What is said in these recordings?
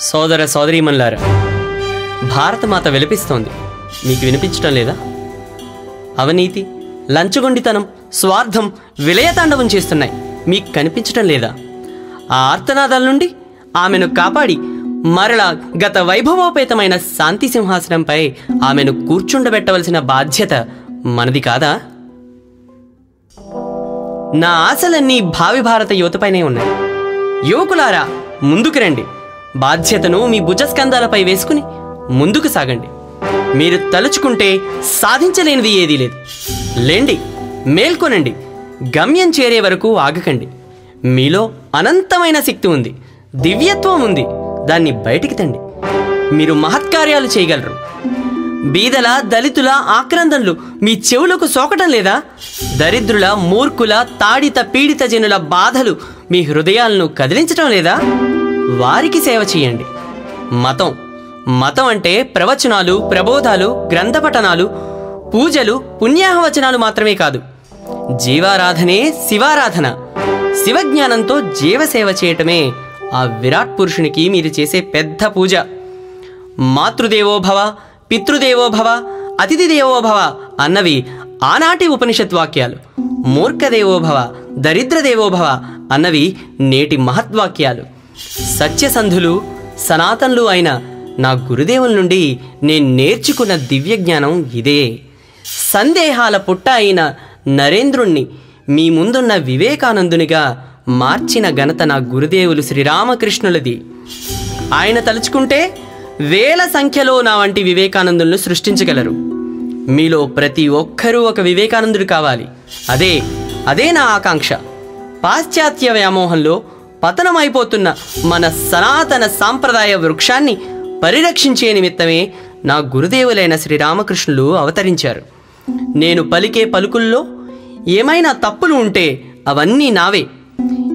సోదర సోదరీమన్లారా భారతమాత విలపిస్తోంది. మీకు వినిపించటం లేదా? అవినీతి లంచగొండితనం స్వార్థం విలయతాండవం చేస్తున్నాయి. మీకు కనిపించటం లేదా? ఆ ఆర్తనాదాల నుండి ఆమెను కాపాడి మరలా గత వైభవోపేతమైన శాంతి సింహాసనంపై ఆమెను కూర్చుండబెట్టవలసిన బాధ్యత మనది కాదా? నా ఆశలన్నీ భావి భారత యువతపైనే ఉన్నాయి. యువకులారా ముందుకు రండి. బాధ్యతను మీ భుజస్కంధాలపై వేసుకుని ముందుకు సాగండి. మీరు తలుచుకుంటే సాధించలేనిది ఏదీ లేదు. లేండి మేల్కొనండి గమ్యం చేరే వరకు ఆగకండి. మీలో అనంతమైన శక్తి ఉంది దివ్యత్వం ఉంది దాన్ని బయటికి తండి. మీరు మహత్కార్యాలు చేయగలరు. బీదల దళితుల ఆక్రందనలు మీ చెవులకు సోకటం లేదా? దరిద్రుల మూర్ఖుల తాడిత పీడిత జనుల బాధలు మీ హృదయాలను కదిలించటం లేదా? వారికి సేవ చేయండి. మతం. మతం అంటే ప్రవచనాలు ప్రబోధాలు గ్రంథపఠనాలు పూజలు పుణ్యాహవచనాలు మాత్రమే కాదు. జీవారాధనే శివారాధన. శివజ్ఞానంతో జీవసేవ చేయటమే ఆ విరాట్ పురుషునికి మీరు చేసే పెద్ద పూజ. మాతృదేవోభవ పితృదేవోభవ అతిథి దేవోభవ అన్నవి ఆనాటి ఉపనిషత్ వాక్యాలు మూర్ఖదేవోభవ దరిద్రదేవోభవ అన్నవి నేటి మహద్వాక్యాలు సత్యసంధులు సనాతనులు అయిన నా గురుదేవుల నుండి నేను నేర్చుకున్న దివ్య జ్ఞానం ఇదే. సందేహాల పుట్ట అయిన నరేంద్రుణ్ణి మీ ముందున్న వివేకానందునిగా మార్చిన ఘనత నా గురుదేవులు శ్రీరామకృష్ణులది. ఆయన తలుచుకుంటే వేల సంఖ్యలో నా వంటి వివేకానందులను సృష్టించగలరు. మీలో ప్రతి ఒక్కరూ ఒక వివేకానందుడు కావాలి. అదే అదే నా ఆకాంక్ష. పాశ్చాత్య వ్యామోహంలో పతనమైపోతున్న మన సనాతన సాంప్రదాయ వృక్షాన్ని పరిరక్షించే నిమిత్తమే నా గురుదేవులైన శ్రీరామకృష్ణులు అవతరించారు. నేను పలికే పలుకుల్లో ఏమైనా తప్పులు ఉంటే అవన్నీ నావే.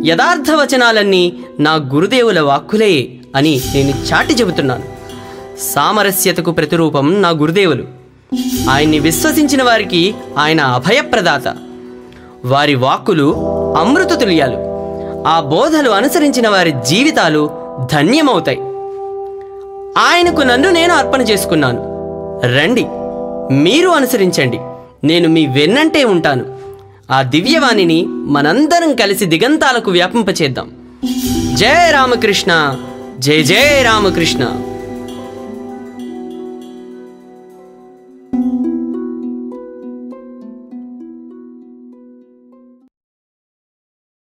యథార్థ వచనాలన్నీ నా గురుదేవుల వాక్కులే అని నేను చాటి చెబుతున్నాను. సామరస్యతకు ప్రతిరూపం నా గురుదేవులు. ఆయన్ని విశ్వసించిన వారికి ఆయన అభయప్రదాత. వారి వాక్కులు అమృత తుల్యాలు ఆ బోధలు అనుసరించిన వారి జీవితాలు ధన్యమవుతాయి. ఆయనకు నన్ను నేను అర్పణ చేసుకున్నాను. రండి మీరు అనుసరించండి. నేను మీ వెన్నంటే ఉంటాను. ఆ దివ్యవాణిని మనందరం కలిసి దిగంతాలకు వ్యాపింపచేద్దాం. జయ రామకృష్ణ జయ జయ రామకృష్ణ.